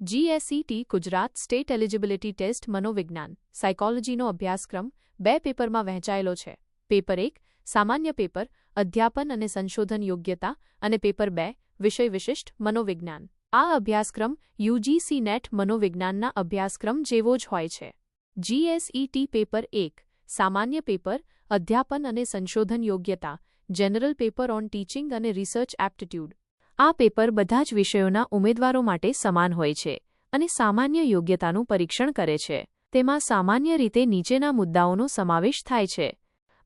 GSET Gujarat state eligibility test મનોવિજ્ઞાન સાયકોલોજીનો અભ્યાસક્રમ, બે પેપરમાં વહેંચાયેલો છે. પેપર એક, સામાન્ય પેપર, અધ્યાપન અને સંશોધન યોગ્યતા અને પેપર બે, વિષય વિશિષ્ટ, મનોવિજ્ઞાન. આ અભ્યાસક્રમ યુજીસી નેટ મનોવિજ્ઞાનના અભ્યાસક્રમ જેવો જ હોય છે. જીએસઈટી પેપર એક, સામાન્ય પેપર, અધ્યાપન અને સંશોધન યોગ્યતા, જનરલ પેપર ઓન ટીચિંગ અને રિસર્ચ એપ્ટિટ્યૂડ. આ પેપર બધા જ વિષયોના ઉમેદવારો માટે સમાન હોય છે અને સામાન્ય યોગ્યતાનું પરીક્ષણ કરે છે. તેમાં સામાન્ય રીતે નીચેના મુદ્દાઓનો સમાવેશ થાય છે.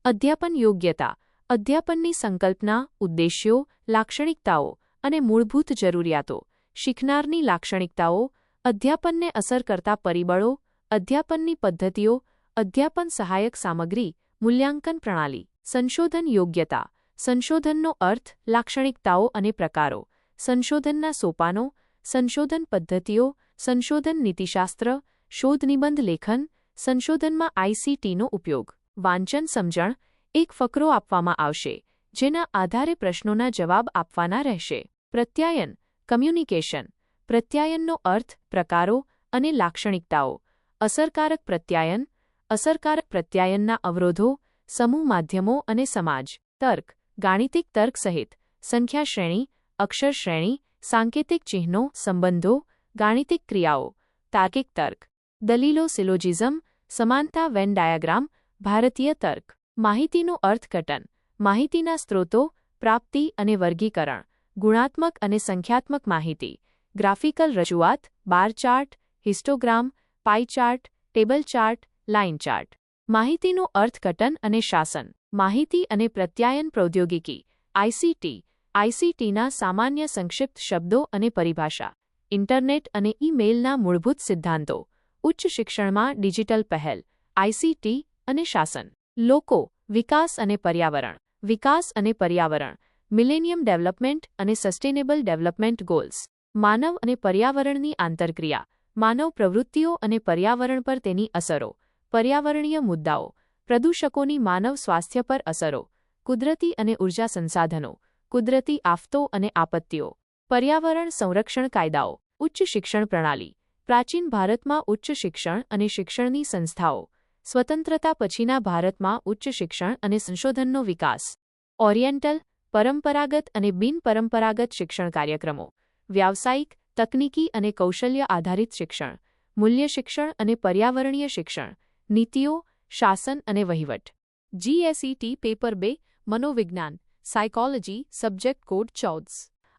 અધ્યાપન યોગ્યતા, અધ્યાપનની સંકલ્પના, ઉદ્દેશ્યો, લાક્ષણિકતાઓ અને મૂળભૂત જરૂરિયાતો, શીખનારની લાક્ષણિકતાઓ, અધ્યાપનને અસર કરતા પરિબળો, અધ્યાપનની પદ્ધતિઓ, અધ્યાપન સહાયક સામગ્રી, મૂલ્યાંકન પ્રણાલી, સંશોધન યોગ્યતા, સંશોધનનો અર્થ, લાક્ષણિકતાઓ અને પ્રકારો. સંશોધનના સોપાનો, સંશોધન પદ્ધતિઓ, સંશોધન નીતિશાસ્ત્ર, શોધ નિબંધ લેખન, સંશોધનમાં આઈસીટીનો ઉપયોગ. વાંચન સમજણ એક ફકરો આપવામાં આવશે, જેના આધારે પ્રશ્નોના જવાબ આપવાના રહેશે. પ્રત્યાયન, કમ્યુનિકેશન. પ્રત્યાયનનો અર્થ પ્રકારો અને લાક્ષણિકતાઓ. અસરકારક પ્રત્યાયન, અસરકારક પ્રત્યાયનના અવરોધો, સમૂહ માધ્યમો અને સમાજ. તર્ક, ગાણિતિક તર્ક સહિત. સંખ્યા શ્રેણી અક્ષર શ્રેણી સાંકેતિક ચિહ્નો, સંબંધો, ગાણિતિક ક્રિયાઓ, તાર્કિક તર્ક, દલીલો સિલોજિઝમ, સમાનતા વેન ડાયાગ્રામ, ભારતીય તર્ક, માહિતીનું અર્થઘટન, માહિતીના સ્ત્રોતો, પ્રાપ્તિ અને વર્ગીકરણ, ગુણાત્મક અને સંખ્યાત્મક માહિતી, ગ્રાફિકલ રજૂઆત, bar chart, histogram, pie chart, table chart, line chart, માહિતીનું અર્થઘટન અને શાસન, માહિતી અને પ્રત્યાયન પ્રૌદ્યોગિકી આઈસીટી આઈસીટીના સામાન્ય સંક્ષિપ્ત શબ્દો અને પરિભાષા, ઇન્ટરનેટ અને ઈમેલના મૂળભૂત સિદ્ધાંતો, ઉચ્ચ શિક્ષણમાં ડિજિટલ પહેલ આઈસીટી અને શાસન. લોકો, વિકાસ અને પર્યાવરણ, વિકાસ અને પર્યાવરણ, મિલેનિયમ ડેવલપમેન્ટ અને સસ્ટેનેબલ ડેવલપમેન્ટ ગોલ્સ, માનવ અને પર્યાવરણની આંતરક્રિયા, માનવ પ્રવૃત્તિઓ અને પર્યાવરણ પર તેની અસરો, પર્યાવરણીય મુદ્દાઓ, પ્રદૂષકોની માનવ સ્વાસ્થ્ય પર અસરો, કુદરતી અને ઊર્જા સંસાધનો કુદરતી આફતો અને આપત્તિઓ. પર્યાવરણ સંરક્ષણ કાયદાઓ. ઉચ્ચ શિક્ષણ પ્રણાલી. પ્રાચીન ભારતમાં ઉચ્ચ શિક્ષણ અને શિક્ષણની સંસ્થાઓ. સ્વતંત્રતા પછીના ભારતમાં ઉચ્ચ શિક્ષણ અને સંશોધનનો વિકાસ. ઓરિએન્ટલ, પરંપરાગત અને બિનપરંપરાગત શિક્ષણ કાર્યક્રમો. વ્યાવસાયિક, તકનીકી અને કૌશલ્ય આધારિત શિક્ષણ. મૂલ્ય શિક્ષણ અને પર્યાવરણીય શિક્ષણ. નીતિઓ, શાસન અને વહીવટ. જીએસઈટી પેપર બે, મનોવિજ્ઞાન. સાયકોલોજી સબ્જેક્ટ કોડ ચૌદ્સ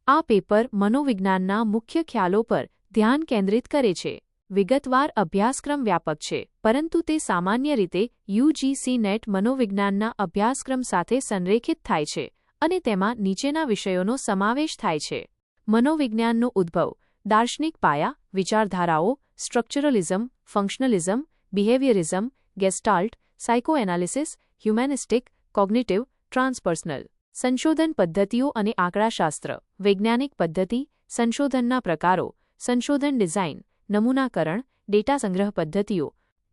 આ પેપર મનોવિજ્ઞાનના મુખ્ય ખ્યાલો પર ધ્યાન કેન્દ્રિત કરે છે. વિગતવાર અભ્યાસક્રમ વ્યાપક છે, પરંતુ તે સામાન્ય રીતે યુજીસી નેટ મનોવિજ્ઞાનના અભ્યાસક્રમ સાથે સંરેખિત થાય છે અને તેમાં નીચેના વિષયોનો સમાવેશ થાય છે. મનોવિજ્ઞાનનો ઉદ્ભવ, દાર્શનિક પાયા, વિચારધારાઓ સ્ટ્રક્ચરલિઝમ ફંક્શનલિઝમ બિહેવિયરિઝમ ગેસ્ટાલ્ટ સાયકોએનાલિસિસ હ્યુમેનિસ્ટિક કોગ્નિટિવ ટ્રાન્સપર્સનલ સંશોધન પદ્ધતિઓ અને આંકડાશાસ્ત્ર, વૈજ્ઞાનિક પદ્ધતિ, સંશોધનના પ્રકારો, સંશોધન ડિઝાઇન, નમૂનાકરણ, ડેટા સંગ્રહ પદ્ધતિઓ,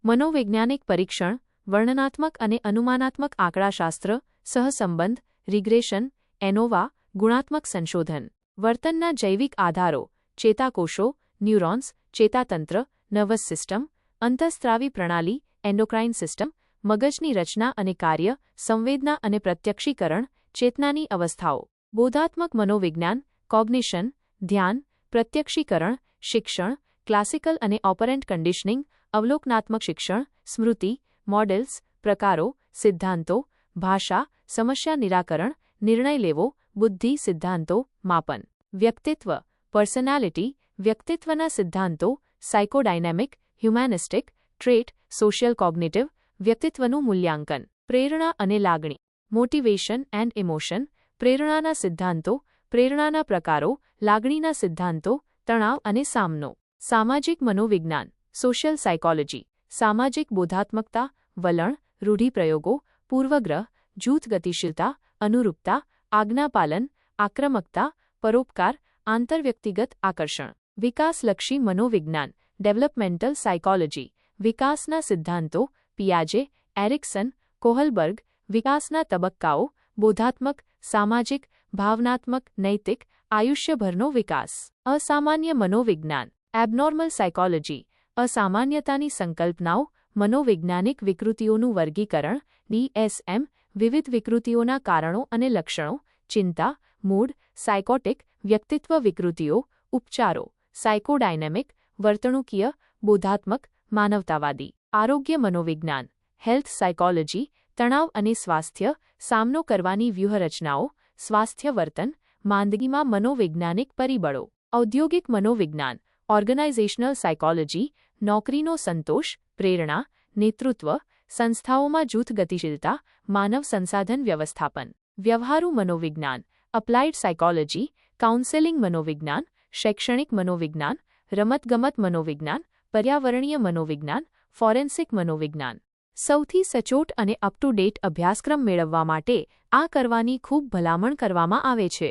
મનોવૈજ્ઞાનિક પરીક્ષણ, વર્ણનાત્મક અને અનુમાનાત્મક આંકડાશાસ્ત્ર, સહસંબંધ, રિગ્રેશન, એનોવા, ગુણાત્મક સંશોધન. વર્તનના જૈવિક આધારો, ચેતાકોષો, ન્યુરોન્સ, ચેતાતંત્ર, નર્વસ સિસ્ટમ, અંતઃસ્ત્રાવી પ્રણાલી, એન્ડોક્રાઇન સિસ્ટમ, મગજની રચના અને કાર્ય, સંવેદના અને પ્રત્યક્ષીકરણ ચેતનાની અવસ્થાઓ. બોધાત્મક મનોવિજ્ઞાન, કોગ્નિશન, ધ્યાન, પ્રત્યક્ષીકરણ, શિક્ષણ, ક્લાસિકલ અને ઓપરેન્ટ કન્ડિશનિંગ અવલોકનાત્મક શિક્ષણ, સ્મૃતિ, મોડેલ્સ, પ્રકારો, સિદ્ધાંતો, ભાષા, સમસ્યા નિરાકરણ, નિર્ણય લેવો, બુદ્ધિ સિદ્ધાંતો, માપન. વ્યક્તિત્વ. પર્સનાલિટી. વ્યક્તિત્વના સિદ્ધાંતો. Psychodynamic, humanistic, trait, social cognitive, વ્યક્તિત્વનું મૂલ્યાંકન. પ્રેરણા અને લાગણી. મોટિવેશન એન્ડ ઇમોશન, પ્રેરણાના સિદ્ધાંતો, પ્રેરણાના પ્રકારો, લાગણીના સિદ્ધાંતો, તણાવ અને સામનો. સામાજિક મનોવિજ્ઞાન સોશિયલ સાયકોલોજી સામાજિક બોધાત્મકતા, વલણ, રૂઢિપ્રયોગો, પૂર્વગ્રહ, જૂથ ગતિશીલતા, અનુરૂપતા આજ્ઞાપાલન આક્રમકતા, પરોપકાર, આંતરવ્યક્તિગત આકર્ષણ. વિકાસલક્ષી મનોવિજ્ઞાન ડેવલપમેન્ટલ સાયકોલોજી વિકાસના સિદ્ધાંતો, પિયાજે, એરિક્સન, કોહલબર્ગ વિકાસના તબક્કાઓ, બોધાત્મક, સામાજિક, ભાવનાત્મક, નૈતિક, આયુષ્યભરનો વિકાસ. અસામાન્ય મનોવિજ્ઞાન. એબનોર્મલ સાયકોલોજી અસામાન્યતાની સંકલ્પનાઓ, મનોવૈજ્ઞાનિક વિકૃતિઓનું વર્ગીકરણ ડીએસએમ વિવિધ વિકૃતિઓના કારણો અને લક્ષણો, ચિંતા, મૂડ સાયકોટિક વ્યક્તિત્વ વિકૃતિઓ, ઉપચારો સાયકોડાયનેમિક વર્તણૂકીય, બોધાત્મક, માનવતાવાદી. આરોગ્ય મનોવિજ્ઞાન. હેલ્થ સાયકોલોજી તણાવ અને સ્વાસ્થ્ય, સામનો કરવાની વ્યૂહરચનાઓ, સ્વાસ્થ્ય વર્તન, માંદગીમાં મનોવૈજ્ઞાનિક પરિબળો, ઔદ્યોગિક મનોવિજ્ઞાન, ઓર્ગેનાઇઝેશનલ સાયકોલોજી, નોકરીનો સંતોષ, પ્રેરણા, નેતૃત્વ, સંસ્થાઓમાં જૂથ ગતિશીલતા માનવ સંસાધન વ્યવસ્થાપન, વ્યવહારુ મનોવિજ્ઞાન, અપ્લાઇડ સાયકોલોજી, કાઉન્સેલિંગ મનોવિજ્ઞાન, શૈક્ષણિક મનોવિજ્ઞાન, રમતગમત મનોવિજ્ઞાન, પર્યાવરણીય મનોવિજ્ઞાન, ફોરેન્સિક મનોવિજ્ઞાન. સૌથી સચોટ અને અપ ટુ ડેટ અભ્યાસક્રમ મેળવવા માટે આ કરવાની ખૂબ ભલામણ કરવામાં આવે છે.